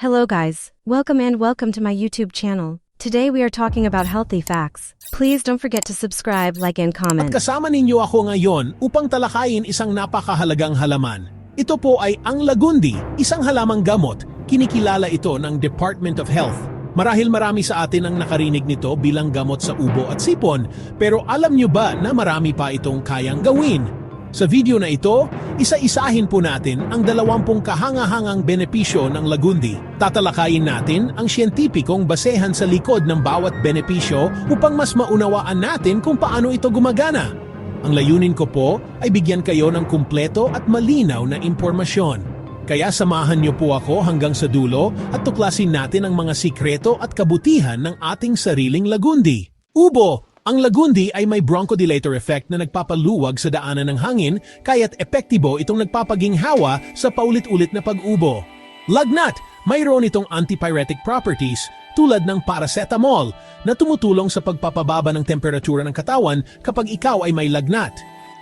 Hello guys, welcome and welcome to my YouTube channel. Today we are talking about healthy facts. Please don't forget to subscribe, like and At comment. kasama ninyo ako ngayon upang talakayin isang napakahalagang halaman. Ito po ay ang lagundi, isang halamang gamot. Kinikilala ito ng Department of Health. Marahil marami sa atin ang nakarinig nito bilang gamot sa ubo at sipon, pero alam nyo ba na marami pa itong kayang gawin? Sa video na ito, isa-isahin po natin ang dalawampung kahangahangang benepisyo ng lagundi. Tatalakayin natin ang siyentipikong basehan sa likod ng bawat benepisyo upang mas maunawaan natin kung paano ito gumagana. Ang layunin ko po ay bigyan kayo ng kumpleto at malinaw na impormasyon. Kaya samahan niyo po ako hanggang sa dulo at tuklasin natin ang mga sikreto at kabutihan ng ating sariling lagundi. Ubo! Ang lagundi ay may bronchodilator effect na nagpapaluwag sa daanan ng hangin kaya't epektibo itong nagpapaginhawa sa paulit-ulit na pag-ubo. Lagnat! Mayroon itong antipyretic properties tulad ng paracetamol na tumutulong sa pagpapababa ng temperatura ng katawan kapag ikaw ay may lagnat.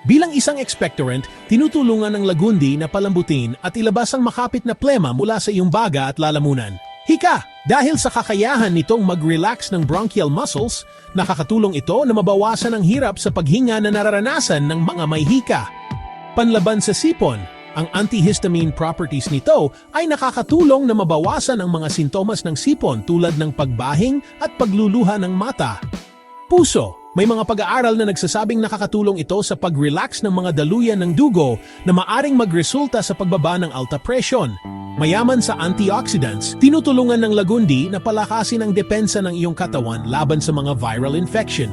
Bilang isang expectorant, tinutulungan ng lagundi na palambutin at ilabas ang makapit na plema mula sa iyong baga at lalamunan. Hika! Dahil sa kakayahan nitong mag-relax ng bronchial muscles, nakakatulong ito na mabawasan ang hirap sa paghinga na nararanasan ng mga may hika. Panlaban sa sipon, ang antihistamine properties nito ay nakakatulong na mabawasan ang mga sintomas ng sipon tulad ng pagbahing at pagluluha ng mata. Puso, may mga pag-aaral na nagsasabing nakakatulong ito sa pag-relax ng mga daluyan ng dugo na maaring magresulta sa pagbaba ng alta presyon. Mayaman sa antioxidants, tinutulungan ng lagundi na palakasin ang depensa ng iyong katawan laban sa mga viral infection.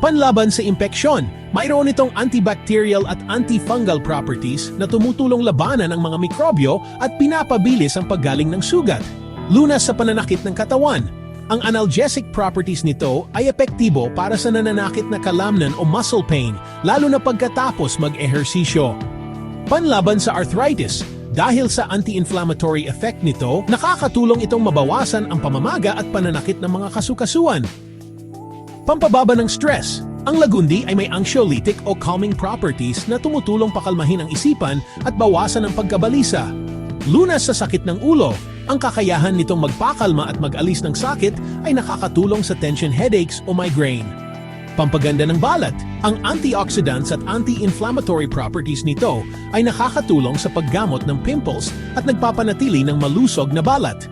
Panlaban sa impeksyon, mayroon itong antibacterial at antifungal properties na tumutulong labanan ang mga mikrobyo at pinapabilis ang paggaling ng sugat. Lunas sa pananakit ng katawan, ang analgesic properties nito ay epektibo para sa nananakit na kalamnan o muscle pain, lalo na pagkatapos mag-ehersisyo. Panlaban sa arthritis, dahil sa anti-inflammatory effect nito, nakakatulong itong mabawasan ang pamamaga at pananakit ng mga kasukasuan. Pampababa ng stress, ang lagundi ay may anxiolytic o calming properties na tumutulong pakalmahin ang isipan at bawasan ang pagkabalisa. Lunas sa sakit ng ulo, ang kakayahan nitong magpakalma at mag-alis ng sakit ay nakakatulong sa tension headaches o migraine. Pampaganda ng balat, ang antioxidants at anti-inflammatory properties nito ay nakakatulong sa paggamot ng pimples at nagpapanatili ng malusog na balat.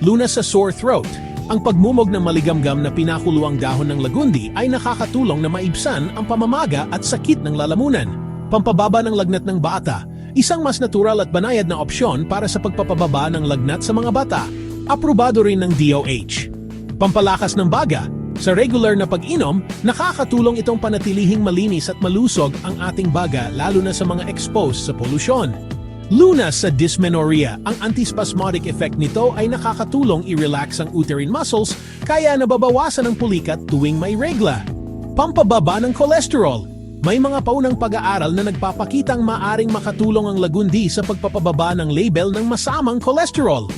Lunas sa sore throat, ang pagmumog ng maligamgam na pinakuluang dahon ng lagundi ay nakakatulong na maibsan ang pamamaga at sakit ng lalamunan. Pampababa ng lagnat ng bata, isang mas natural at banayad na opsyon para sa pagpapababa ng lagnat sa mga bata. Aprobado rin ng DOH. Pampalakas ng baga, sa regular na pag-inom, nakakatulong itong panatilihing malinis at malusog ang ating baga lalo na sa mga exposed sa polusyon. Lunas sa dysmenorrhea, ang antispasmodic effect nito ay nakakatulong i-relax ang uterine muscles kaya nababawasan ang pulikat tuwing may regla. Pampababa ng cholesterol, may mga paunang pag-aaral na nagpapakitang maaring makatulong ang lagundi sa pagpapababa ng label ng masamang cholesterol.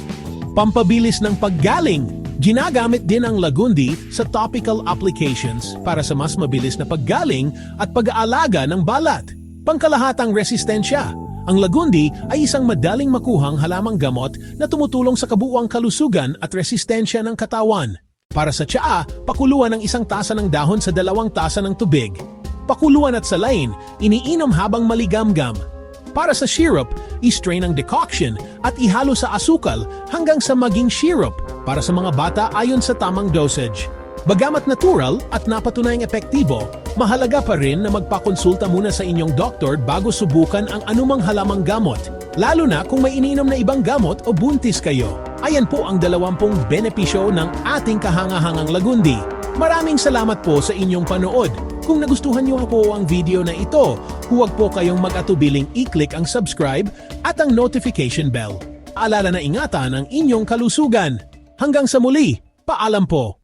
Pampabilis ng paggaling, Ginagamit din ang lagundi sa topical applications para sa mas mabilis na paggaling at pag-aalaga ng balat. Pangkalahatang resistensya. Ang lagundi ay isang madaling makuhang halamang gamot na tumutulong sa kabuuang kalusugan at resistensya ng katawan. Para sa tsaa, pakuluan ng isang tasa ng dahon sa dalawang tasa ng tubig. Pakuluan at salain, iniinom habang maligamgam. Para sa syrup, i-strain ang decoction at ihalo sa asukal hanggang sa maging syrup para sa mga bata ayon sa tamang dosage. Bagamat natural at napatunayang epektibo, mahalaga pa rin na magpakonsulta muna sa inyong doktor bago subukan ang anumang halamang gamot, lalo na kung may ininom na ibang gamot o buntis kayo. Ayan po ang dalawampung benepisyo ng ating kahangahangang lagundi. Maraming salamat po sa inyong panood. Kung nagustuhan niyo po ang video na ito, huwag po kayong mag-atubiling i-click ang subscribe at ang notification bell. Alala na ingatan ang inyong kalusugan. Hanggang sa muli, paalam po!